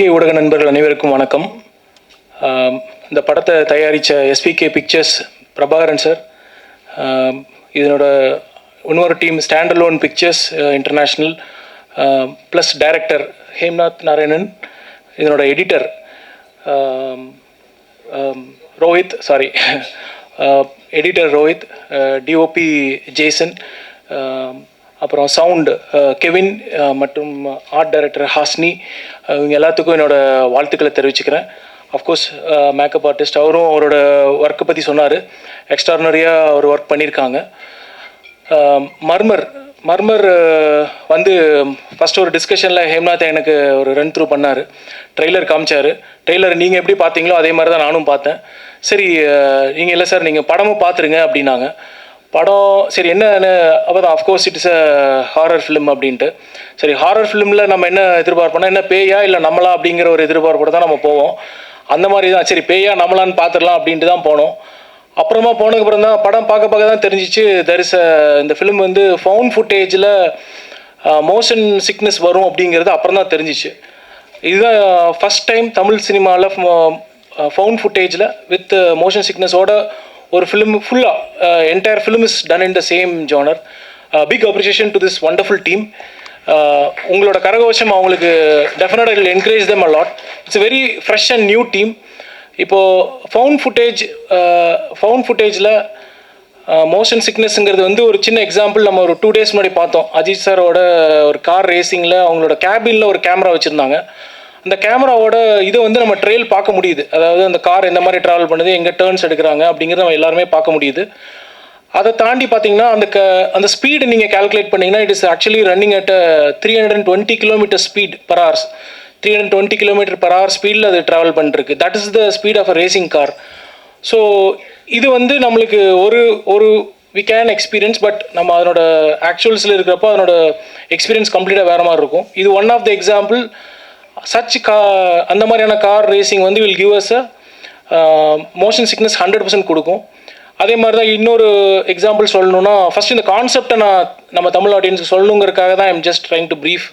பத்திரிகை ஊடக நண்பர்கள் அனைவருக்கும் வணக்கம். இந்த படத்தை தயாரித்த எஸ்பிகே பிக்சர்ஸ் பிரபாகரன் சார். இதனோட இன்னொரு team standalone pictures international plus director Hemnath Narayanan இதனோட editor Rohit sorry editor Rohit DOP Jason அப்புறம் சவுண்டு கெவின் மற்றும் ஆர்ட் டைரக்டர் ஹாஸ்னி இவங்க எல்லாத்துக்கும் என்னோடய வாழ்த்துக்களை தெரிவிச்சுக்கிறேன். அஃப்கோர்ஸ் மேக்கப் ஆர்டிஸ்ட் அவரும் அவரோட ஒர்க்கை பற்றி சொன்னார். எக்ஸ்ட்ரானரியாக அவர் ஒர்க் பண்ணியிருக்காங்க. மர்மர் மர்மர் வந்து ஃபஸ்ட் ஒரு டிஸ்கஷனில் ஹேம்நாத் எனக்கு ஒரு ரன் த்ரூ பண்ணார். ட்ரெய்லர் காமிச்சார். ட்ரெய்லர் நீங்கள் எப்படி பார்த்தீங்களோ அதே மாதிரி தான் நானும் பார்த்தேன். சரி நீங்கள் இல்லை சார் நீங்கள் படமும் பார்த்துருங்க அப்படின்னாங்க. படம் சரி என்னன்னு அப்போ தான் of course it's a horror film அப்படின்ட்டு. சரி ஹாரர் ஃபிலிமில் நம்ம என்ன எதிர்பார்ப்போம்னா என்ன பேயா இல்லை நம்மளா அப்படிங்கிற ஒரு எதிர்பார்ப்போடு தான் நம்ம போவோம். அந்த மாதிரி தான் சரி பேயா நம்மளான்னு பார்த்துடலாம் அப்படின்ட்டு தான் போனோம். அப்புறமா போனதுக்கப்புறம் தான் படம் பார்க்க பார்க்க தான் தெரிஞ்சிச்சு தெர் இஸ் இந்த ஃபிலிம் வந்து ஃபவுண்ட் ஃபுட்டேஜில் மோஷன் சிக்னஸ் வரும் அப்படிங்கிறது அப்புறம் தான் தெரிஞ்சிச்சு. இதுதான் ஃபஸ்ட் டைம் தமிழ் சினிமாவில் ஃபவுண்ட் ஃபுட்டேஜில் வித் மோஷன் சிக்னஸோட ஒரு ஃபிலிம் ஃபுல்லாக entire film is done in the same genre big appreciation to this wonderful team உங்களோட கரகோஷம் அவங்களுக்கு டெஃபினட்டாக will encourage them a lot it's very fresh and new team இப்போது ஃபவுண்ட் ஃபுட்டேஜ் ஃபவுண்ட் ஃபுட்டேஜில் motion சிக்னஸ்ங்கிறது வந்து ஒரு சின்ன எக்ஸாம்பிள் நம்ம ஒரு டூ டேஸ் முன்னாடி பார்த்தோம். அஜித் சாரோட ஒரு கார் ரேசிங்கில் அவங்களோட கேபினில் ஒரு கேமரா வச்சுருந்தாங்க. அந்த கேமராவோட இதை வந்து நம்ம ட்ரெயில் பார்க்க முடியுது. அதாவது அந்த கார் எந்த மாதிரி ட்ராவல் பண்ணுது எங்கே டேர்ன்ஸ் எடுக்கிறாங்க அப்படிங்கிறத நம்ம எல்லாருமே பார்க்க முடியுது. அதை தாண்டி பார்த்தீங்கன்னா அந்த க அந்த ஸ்பீடு நீங்கள் கால்குலேட் பண்ணிங்கன்னா it is actually running at three hundred and twenty kilometer speed per hours three hundred twenty kilometer per hour ஸ்பீடில் அது ட்ராவல் பண்ணிருக்கு that is the speed of a racing car so இது வந்து நம்மளுக்கு ஒரு ஒரு வி கேன் எக்ஸ்பீரியன்ஸ் பட் நம்ம அதனோட ஆக்சுவல்ஸில் இருக்கிறப்போ அதனோட எக்ஸ்பீரியன்ஸ் கம்ப்ளீட்டாக வேறு மாதிரி இருக்கும். இது one of the example such கா அந்த மாதிரியான கார் ரேசிங் வந்து will give us a motion sickness hundred percent கொடுக்கும். அதே மாதிரி தான் இன்னொரு எக்ஸாம்பிள் சொல்லணும்னா ஃபஸ்ட் இந்த கான்செப்டை நான் நம்ம தமிழ் ஆடியன்ஸுக்கு சொல்லணுங்கிறக்காக தான் I'm just trying to brief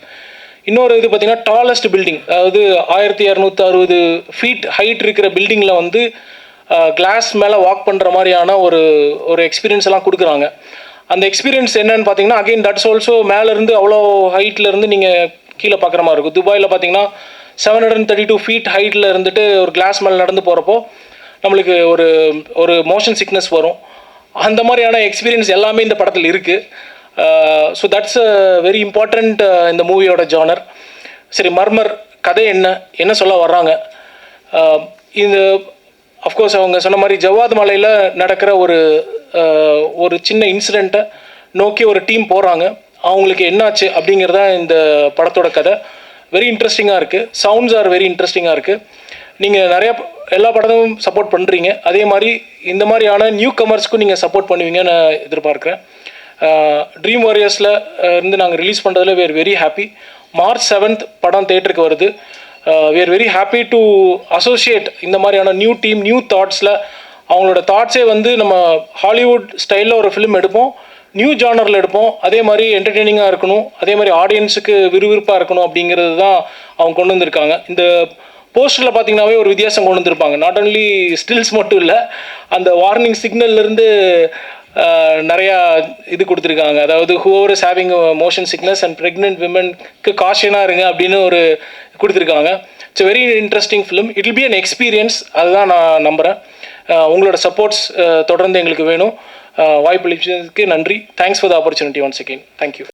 இன்னொரு இது பார்த்திங்கன்னா டாலஸ்ட் பில்டிங் அதாவது ஆயிரத்தி இரநூத்தி அறுபது ஃபீட் ஹைட் இருக்கிற பில்டிங்கில் வந்து கிளாஸ் மேலே வாக் பண்ணுற மாதிரியான ஒரு ஒரு எக்ஸ்பீரியன்ஸ் எல்லாம் கொடுக்குறாங்க. அந்த எக்ஸ்பீரியன்ஸ் என்னன்னு பார்த்தீங்கன்னா அகைன் தட்ஸ் ஆல்சோ மேலேருந்து அவ்வளோ ஹைட்லேருந்து நீங்கள் கீழே பார்க்குற மாதிரி இருக்கும். துபாயில் பார்த்தீங்கன்னா seven hundred and thirty two feet ஹைட்டில் இருந்துட்டு ஒரு கிளாஸ் மேலே நடந்து போகிறப்போ நம்மளுக்கு ஒரு ஒரு மோஷன் சிக்னஸ் வரும். அந்த மாதிரியான எக்ஸ்பீரியன்ஸ் எல்லாமே இந்த படத்தில் இருக்குது so that's a very important இந்த மூவியோட ஜானர் சரி மர்மர் கதை என்ன? என்ன சொல்ல வர்றாங்க? இந்த அஃப்கோர்ஸ் அவங்க சொன்ன மாதிரி ஜவாத் மலையில் நடக்கிற ஒரு ஒரு சின்ன இன்சிடெண்ட்டை நோக்கி ஒரு டீம் போகிறாங்க அவங்களுக்கு என்னாச்சு அப்படிங்கிறதா இந்த படத்தோட கதை. வெரி இன்ட்ரெஸ்டிங்காக இருக்குது சவுண்ட்ஸ் ஆர் வெரி இன்ட்ரெஸ்டிங்காக இருக்குது நீங்கள் நிறையா எல்லா படமும் சப்போர்ட் பண்ணுறீங்க அதே மாதிரி இந்த மாதிரியான நியூ கமர்ஸ்க்கும் நீங்கள் சப்போர்ட் பண்ணுவீங்கன்னு நான் எதிர்பார்க்குறேன். ட்ரீம் வாரியர்ஸில் இருந்து நாங்கள் ரிலீஸ் பண்ணுறதுல we're very happy March seventh படம் தேட்டருக்கு வருது. We're very happy to associate இந்த மாதிரியான நியூ டீம் நியூ தாட்ஸில் அவங்களோட தாட்ஸே வந்து நம்ம ஹாலிவுட் ஸ்டைலில் ஒரு ஃபிலிம் எடுப்போம். நியூ ஜானரில் எடுப்போம். அதே மாதிரி என்டர்டெய்னிங்காக இருக்கணும். அதே மாதிரி ஆடியன்ஸுக்கு விறுவிறுப்பாக இருக்கணும் அப்படிங்கிறது தான் அவங்க கொண்டு வந்திருக்காங்க. இந்த போஸ்டரில் பார்த்தீங்கன்னாவே ஒரு வித்தியாசம் கொண்டு வந்திருப்பாங்க. நாட் ஓன்லி ஸ்டில்ஸ் மட்டும் இல்லை அந்த வார்னிங் சிக்னல்லேருந்து நிறையா இது கொடுத்துருக்காங்க. அதாவது whoever is having motion sickness and pregnant விமனுக்கு காஷனாக இருங்க அப்படின்னு ஒரு கொடுத்துருக்காங்க. It's very interesting film it will be an experience அதுதான் நான் நம்புகிறேன் உங்களோட சப்போர்ட்ஸ் தொடர்ந்து எங்களுக்கு வேணும். அஹ் வாய்ப்பு அளிச்சதுக்கு நன்றி thanks for the opportunity once again thank you